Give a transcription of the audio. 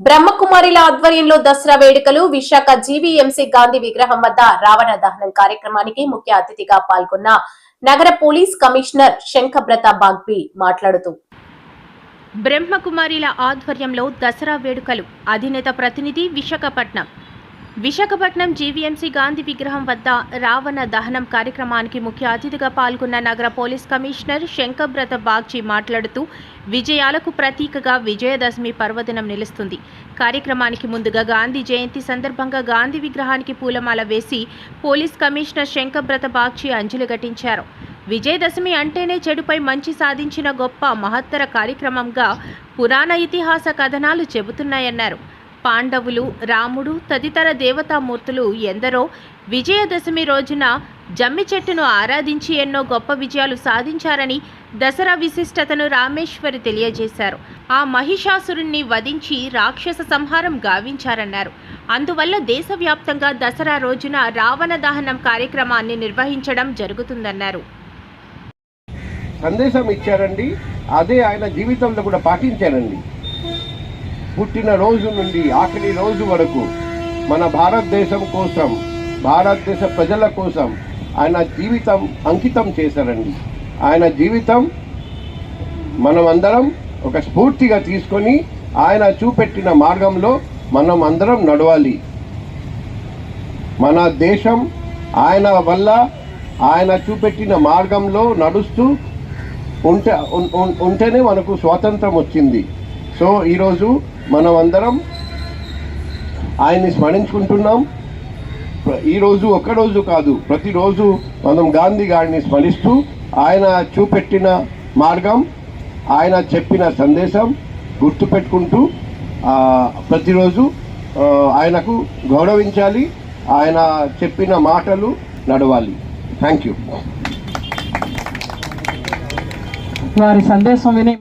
బ్రహ్మకుమారిల ఆధ్వర్యంలో దసరా వేడుకలు విశాఖ జీవీఎంసీ గాంధీ విగ్రహం వద్ద రావణ దహనం కార్యక్రమానికి ముఖ్య అతిథిగా పాల్గొన్న నగర పోలీస్ కమిషనర్ శంఖబ్రత బాగ్బి మాట్లాడుతూ. బ్రహ్మకుమారిల ఆధ్వర్యంలో దసరా వేడుకలు. అధినేత ప్రతినిధి విశాఖపట్నం. విశాఖపట్నం జీవీఎంసీ గాంధీ విగ్రహం వద్ద రావణ దహనం కార్యక్రమానికి ముఖ్య అతిథిగా పాల్గొన్న నగర పోలీస్ కమిషనర్ శంకబ్రత బాగ్చి మాట్లాడుతూ విజయాలకు ప్రతీకగా విజయదశమి పర్వదినం నిలుస్తుంది. కార్యక్రమానికి ముందుగా గాంధీ జయంతి సందర్భంగా గాంధీ విగ్రహానికి పూలమాల వేసి పోలీస్ కమిషనర్ శంకబ్రత బాగ్చి అంజలి ఘటించారు. విజయదశమి అంటేనే చెడుపై మంచి సాధించిన గొప్ప మహత్తర కార్యక్రమంగా పురాణ ఇతిహాస కథనాలు చెబుతున్నాయన్నారు. పాండవులు రాముడు తదితర దేవతామూర్తులు ఎందరో విజయదశమి రోజున జమ్మి చెట్టును ఆరాధించి ఎన్నో గొప్ప విజయాలు సాధించారని దసరా విశిష్టతను రామేశ్వరి తెలియజేశారు. ఆ మహిషాసురుణ్ణి వధించి రాక్షస సంహారం గావించారన్నారు. అందువల్ల దేశవ్యాప్తంగా దసరా రోజున రావణ దహనం కార్యక్రమాన్ని నిర్వహించడం జరుగుతుందన్నారు. సందేశం ఇచ్చారండి. అదే ఆయన జీవితంలో కూడా పాటించారండి. పుట్టిన రోజు నుండి ఆఖరి రోజు వరకు మన భారతదేశం కోసం భారతదేశ ప్రజల కోసం ఆయన జీవితం అంకితం చేశారండి. ఆయన జీవితం మనం అందరం ఒక స్ఫూర్తిగా తీసుకొని ఆయన చూపెట్టిన మార్గంలో మనం అందరం నడవాలి. మన దేశం ఆయన వల్ల ఆయన చూపెట్టిన మార్గంలో నడుస్తూ ఉంటే ఉంటేనే మనకు స్వాతంత్రం వచ్చింది. సో ఈరోజు మనం అందరం ఆయన్ని స్మరించుకుంటున్నాం. ఈరోజు ఒక్కరోజు కాదు ప్రతిరోజు మనం గాంధీ గారిని స్మరిస్తూ ఆయన చూపెట్టిన మార్గం ఆయన చెప్పిన సందేశం గుర్తుపెట్టుకుంటూ ప్రతిరోజు ఆయనకు గౌరవించాలి ఆయన చెప్పిన మాటలు నడవాలి. థ్యాంక్ యూ వారి సందేశం విని